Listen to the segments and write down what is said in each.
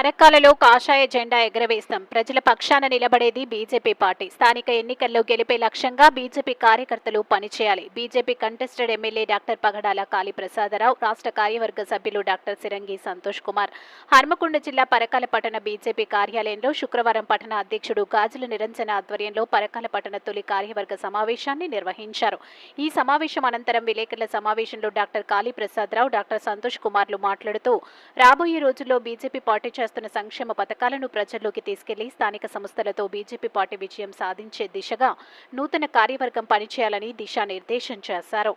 పరకాలలో కాషాయ జెండా ఎగరవేస్తాం. ప్రజల పక్షాన నిలబడేది బీజేపీ పార్టీ. స్థానిక ఎన్నికల్లో గెలిపే లక్ష్యంగా బీజేపీ కార్యకర్తలు పనిచేయాలి. BJP contested MLA doctor Pagadala Kaliprasad Rao రాష్ట్ర కార్యవర్గ సభ్యులు డాక్టర్ సిరంగి సంతోష్ కుమార్ హర్మకొండ జిల్లా పరకాల పట్టణ బీజేపీ కార్యాలయంలో శుక్రవారం పట్టణ అధ్యక్షుడు గాజుల నిరంజన ఆధ్వర్యంలో పరకాల పట్టణ తొలి కార్యవర్గ సమావేశాన్ని నిర్వహించారు. ఈ సమావేశం అనంతరం విలేకరుల సమావేశంలో డాక్టర్ కాళీప్రసాదరావు డాక్టర్ సంతోష్ కుమార్లు మాట్లాడుతూ రాబోయే రోజుల్లో బీజేపీ పార్టీ చేస్తున్న సంక్షేమ పథకాలను ప్రజల్లోకి తీసుకెళ్ళి స్థానిక సంస్థలతో బీజేపీ పార్టీ విజయం సాధించే దిశగా నూతన కార్యవర్గం పనిచేయాలని దిశానిర్దేశం చేశారు.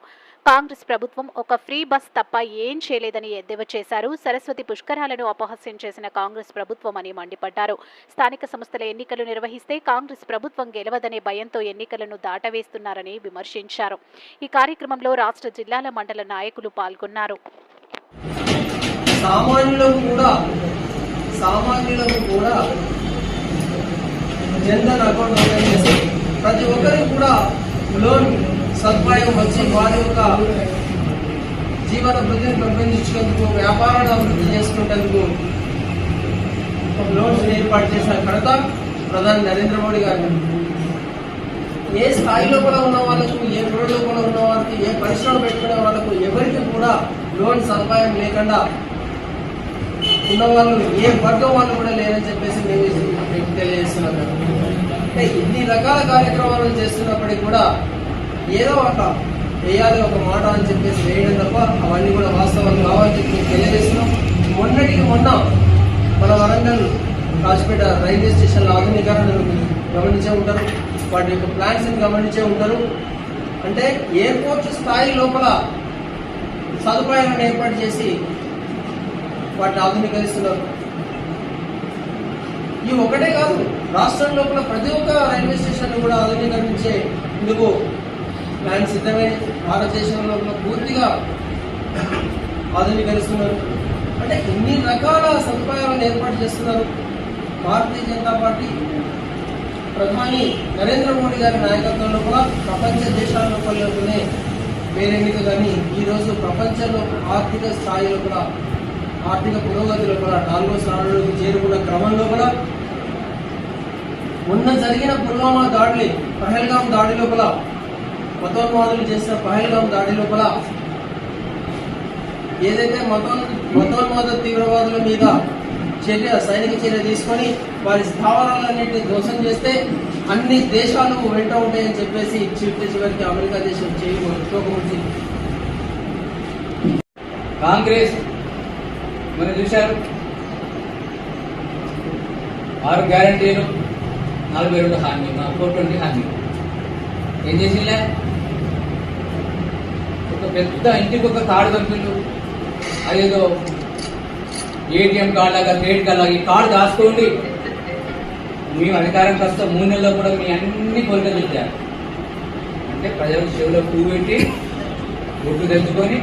కాంగ్రెస్ ప్రభుత్వం ఒక ఫ్రీ బస్ తప్ప ఏం చేయలేదని ఎద్దేవా చేశారు. సరస్వతి పుష్కరాలను అపహాస్యం చేసిన కాంగ్రెస్ ప్రభుత్వం అని మండిపడ్డారు. స్థానిక సంస్థల ఎన్నికలు నిర్వహిస్తే కాంగ్రెస్ ప్రభుత్వం గెలవదనే భయంతో ఎన్నికలను దాటవేస్తున్నారని విమర్శించారు. ఈ కార్యక్రమంలో రాష్ట్ర జిల్లాల మండల నాయకులు పాల్గొన్నారు. సామాన్యులకు కూడా సామాన్యులకు కూడా జన్ధన్ అకౌంట్ ఓపెన్ చేసి ప్రతి ఒక్కరికి కూడా లోన్ సదుపాయం వచ్చి వారి యొక్క జీవన వృద్ధిని పెంపొందించేందుకు వ్యాపారాన్ని అభివృద్ధి చేసుకునేందుకు లోన్స్ ఏర్పాటు చేసిన ఘనత ప్రధాని నరేంద్ర మోడీ గారు ఏ స్థాయిలో కూడా ఉన్న వాళ్ళకు ఏ పొరలో కూడా ఉన్న వాళ్ళకి ఏ పరిశ్రమ పెట్టుకునే వాళ్ళకు ఎవరికి కూడా లోన్ సదుపాయం లేకుండా ఉన్న వాళ్ళు ఏ వర్గం వాళ్ళు కూడా లేరని చెప్పేసి మేము మీకు తెలియజేస్తున్నాం అంటే ఇన్ని రకాల కార్యక్రమాలు చేస్తున్నప్పటికీ కూడా ఏదో ఒక వేయాలి ఒక మాట అని చెప్పేసి వేయడం తప్ప అవన్నీ కూడా వాస్తవాలు కావాలని చెప్పి తెలియజేస్తున్నాం. మొన్నటికి మొన్న మన వరంగల్ రాజపేట రైల్వే స్టేషన్ల ఆధునీకరణను గమనించే ఉంటారు. వాటి యొక్క ప్లాన్స్ గమనించే ఉంటారు. అంటే ఎయిర్పోర్ట్ స్థాయి లోపల సదుపాయాలను ఏర్పాటు చేసి వాటిని ఆధునీకరిస్తున్నారు ఈ ఒకటే కాదు రాష్ట్రం లోపల ప్రతి ఒక్క రైల్వే స్టేషన్ కూడా ఆధునీకరించే ఇందుకు ప్లాన్ సిద్ధమే. భారతదేశం లోపల పూర్తిగా ఆధునీకరిస్తున్నారు. అంటే ఇన్ని రకాల సదుపాయాలను ఏర్పాటు చేస్తున్నారు? భారతీయ జనతా పార్టీ ప్రధాని నరేంద్ర మోడీ గారి నాయకత్వంలో కూడా ప్రపంచ దేశాల లోపలనే పేరెన్నిక కానీ ఈరోజు ప్రపంచంలో ఆర్థిక స్థాయిలో కూడా ఆర్థిక పురోగతిలో కూడా నాలుగో స్థానంలోకి చేరుకున్న క్రమంలో కూడా మొన్న జరిగిన పుల్వామా దాడులు పహల్గాం దాడి లోపల మతోన్మాదులు చేసిన పహల్గాం దాడి లోపల ఏదైతే మతో మతోన్మాద తీవ్రవాదుల మీద చర్య సైనిక చర్య తీసుకొని వారి స్థావరాలన్నింటినీ ధ్వంసం చేస్తే అన్ని దేశాలు వెంట ఉంటాయని చెప్పేసి చివరి చివరికి అమెరికా దేశం చేయకపోతుంది కాంగ్రెస్ మనం చూశారు? ఆరు గ్యారంటీలు నలభై రెండు హామీ ఫోర్ ట్వంటీ హామీ ఏం చేసిందే ఒక పెద్ద ఇంటికి ఒక కార్డు కంపెనీలు అదేదో ఏటీఎం కార్డు లాగా క్రెడిట్ కార్డు లాగా ఈ కార్డు దాచుకోండి. మేము అధికారం వస్తే మూడు నెలల్లో కూడా మీ అన్ని కోరికలు ఇచ్చారు అంటే ప్రజల చెవిలో పువ్వు పెట్టి గుడ్డు తెచ్చుకొని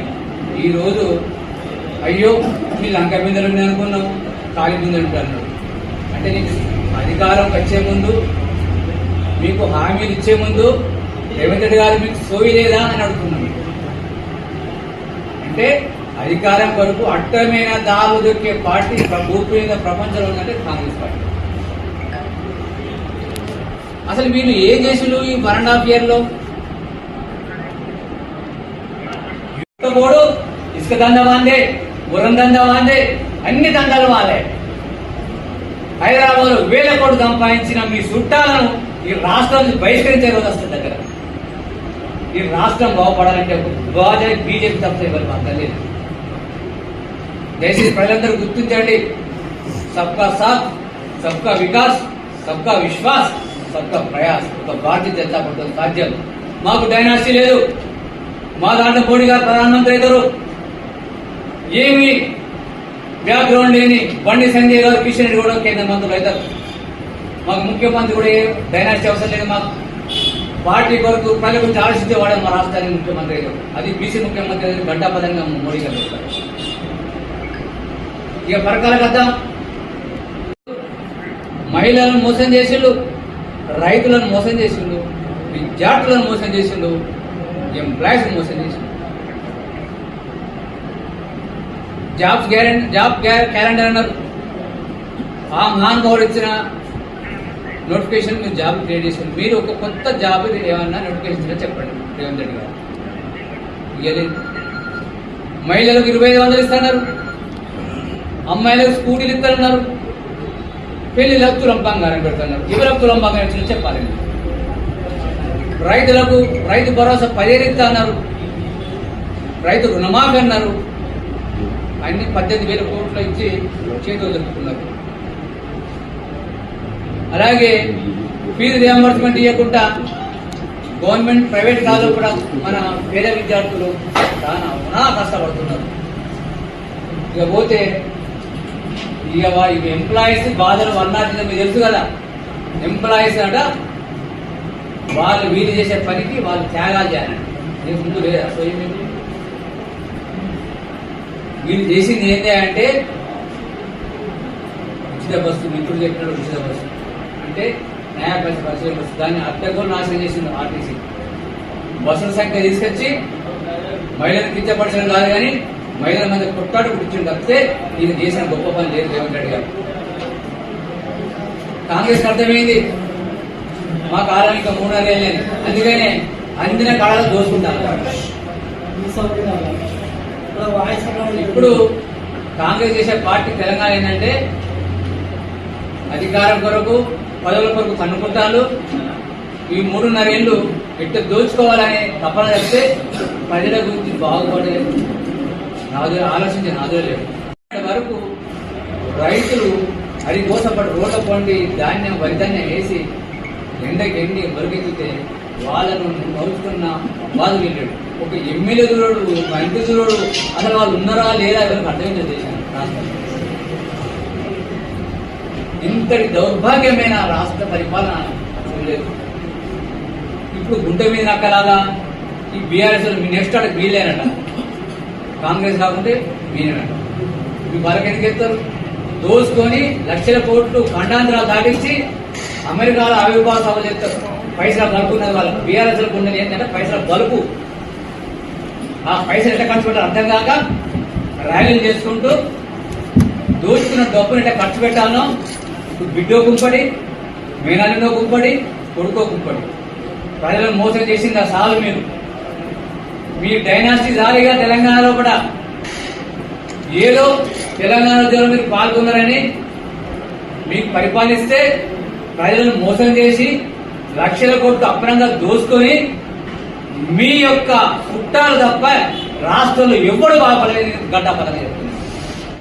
ఈరోజు అయ్యో మీ లంక బిందెలు ఉన్నాయి అనుకున్నాం కాలి బిందెలు ఉంటారు అంటే నీకు అధికారం వచ్చే ముందు మీకు హామీలు ఇచ్చే ముందు రేవంత్ రెడ్డి గారు మీకు సోయి లేదా అని అడుగుతున్నాను అంటే అధికారం కొరకు అడ్డమైన దారు దొక్కే పార్టీ ప్ర- భూమి మీద ప్రపంచంలో ఉందంటే కాంగ్రెస్ పార్టీ. అసలు వీళ్ళు ఏ చేసిలు ఈ వన్ అండ్ హాఫ్ ఇయర్లో? ఇసుక దంద వాందే గుర్రం దందా వాళ్ళే అన్ని దందాలు వాలే హైదరాబాద్ వేల కోట్లు సంపాదించిన మీ చుట్టాలను ఈ రాష్ట్రాన్ని బహిష్కరించే రోజు వస్తుంది దగ్గర ఈ రాష్ట్రం బాగుపడాలంటే బాగా బీజేపీ తప్ప ఎవరు మాకు తల్లి దయచేసి ప్రజలందరూ గుర్తించండి. సబ్కా సాత్ సబ్కా వికాస్ సబ్కా విశ్వాస్ సబ్కా ప్రయాస్. ఒక భారతీయ జనతా పార్టీ సాధ్యం. మాకు డైనాసిటీ లేదు. మా దాంట్లో మోడీ గారు ప్రధానమంత్రి అవుతారు. ఏమి బ్యాక్గ్రౌండ్ లేని బండి సంజయ్ గారు కిషన్ రెడ్డి కూడా కేంద్ర మంత్రులు అవుతారు. మాకు ముఖ్యమంత్రి కూడా ఏ డైనాసిటీ అవసరం లేదు మాకు. పార్టీ కొరకు ప్రజల గురించి ఆలోచించేవాడే మా రాష్ట్రానికి ముఖ్యమంత్రి అవుతారు. అది బీసీ ముఖ్యమంత్రి అయితే గడ్డాపదంగా మోడీ గారు ఇక పరకాలకు వద్దాం మహిళలను మోసం చేసిండు రైతులను మోసం చేసిండు విద్యార్థులను మోసం చేసిండు ఎంప్లాయీస్ మోసం చేసిండు. జాబ్స్ గ్యారెంటీ జాబ్ క్యాలెండర్ అన్నారు. ఆ మహానుభావుడు ఇచ్చిన నోటిఫికేషన్ మీరు జాబ్ క్రియేట్ చేసుకుని మీరు ఒక కొత్త జాబ్ ఏమన్నా నోటిఫికేషన్ చెప్పండి రేవంత్ రెడ్డి గారు. ఇయ్యలేదు. మహిళలకు ఇరవై ఐదు వందలు ఇస్తున్నారు అమ్మాయిలకు స్కూటీలు ఇస్తున్నారు పెళ్ళిలకు తులం బంగారం పెడుతున్నారు ఎవరికి తులం బంగారం చెప్పాలి. రైతులకు రైతు భరోసా పదిహేను ఇస్తా అన్నారు. రైతు రుణమాఫీ అన్నారు. అన్ని పద్దెనిమిది వేల కోట్లు ఇచ్చి చేతులు దొరుకుతున్నారు అలాగే ఫీజు రియంబర్స్మెంట్ ఇవ్వకుండా గవర్నమెంట్ ప్రైవేట్ కాదు కూడా మన పేద విద్యార్థులు చాలా ఉన్నా కష్టపడుతున్నారు. ఇక పోతే ఇక ఇక ఎంప్లాయీస్ బాధలు అన్నారు మీకు తెలుసు కదా. ఎంప్లాయీస్ అంట వాళ్ళు వీలు చేసే పనికి వాళ్ళు త్యాగాలు చేయాలండి ముందు లేదా? సో వీళ్ళు చేసింది ఏంటి అంటే ఉచిత బస్సు మిత్రుడు చెప్పినాడు ఉచిత బస్సు. అంటే న్యాయ బస్సు బస్సు. దాన్ని అర్థంగా నాశనం చేసింది ఆర్టీసీ. బస్సుల సంఖ్య తీసుకొచ్చి మహిళలు కించపరచడం కాదు కానీ మహిళల మీద కొట్టాడు కూర్చుని తప్పితే ఇది చేసిన గొప్ప పని లేదు రేవంత్ రెడ్డి గారు. కాంగ్రెస్ అర్థమైంది. మా కాలం ఇంకా మూడున్నర ఏళ్ళని అందుకనే అందిన కాలాలు దోసుకుంటారు ఇప్పుడు కాంగ్రెస్ చేసే పార్టీ తెలంగాణ ఏంటంటే అధికారం కొరకు పదవుల కొరకు కన్నుకుంటారు ఈ మూడున్నరేళ్ళు ఎట్టు దోచుకోవాలనే తపన చెప్తే ప్రజల గురించి బాగుపడలేదు నాదు ఆలోచించే నాదులే లేదు. వరకు రైతులు అది కోసపడి రోడ్ల పండి ధాన్యం వరి వేసి ఎండకి ఎండి మరుగెత్తితే వాళ్ళను మరుచుకున్న బాధ వెళ్ళాడు ఒక ఎమ్మెల్యే చూడడు ఒక ఎంపీ చూడడు అసలు వాళ్ళు ఉన్నారా లేదా ఎవరికి అర్థం దేశాన్ని రాష్ట్రంలో ఇంతటి దౌర్భాగ్యమైన రాష్ట్ర పరిపాలన చూడలేదు. ఇప్పుడు గుంట మీద నక్కలాగా ఈ బీఆర్ఎస్ మీ నెక్స్ట్ అక్కడ వీళ్ళేనట. కాంగ్రెస్ కాకుంటే మీరేనట మీ వాళ్ళకి ఎందుకు ఎత్తారు? దోసుకొని లక్షల కోట్లు ఖండాంతరాలు దాటించి అమెరికాలో ఆవిర్భావ సభలు చెప్తారు పైసలు బలుపున్నది వాళ్ళకి. బీఆర్ఎస్ ఉన్నది ఏంటంటే పైసల బలుపు. ఆ పైసలు ఎట్లా ఖర్చు పెట్టాలి అర్థం కాక ర్యాలీలు చేసుకుంటూ దోచుకున్న డబ్బులు ఎట్లా ఖర్చు పెట్టాలనో బిడ్డో కుంపడి మేనల్లినో కుంపడి కొడుకో కుంపడి. ప్రజలను మోసం చేసింది ఆ సాలు మీరు. మీ డైనాసిటీ జారీగా తెలంగాణలో కూడా ఏదో తెలంగాణ ఉద్యోగంలో మీరు పాల్గొన్నారని మీకు పరిపాలిస్తే ప్రజలను మోసం చేసి లక్షల కోట్లు అప్రంగా దోసుకొని మీ యొక్క పుట్టాలు తప్ప రాష్ట్రంలో ఎవడు బాగుపడలేదు గడ్డ పడలేదు.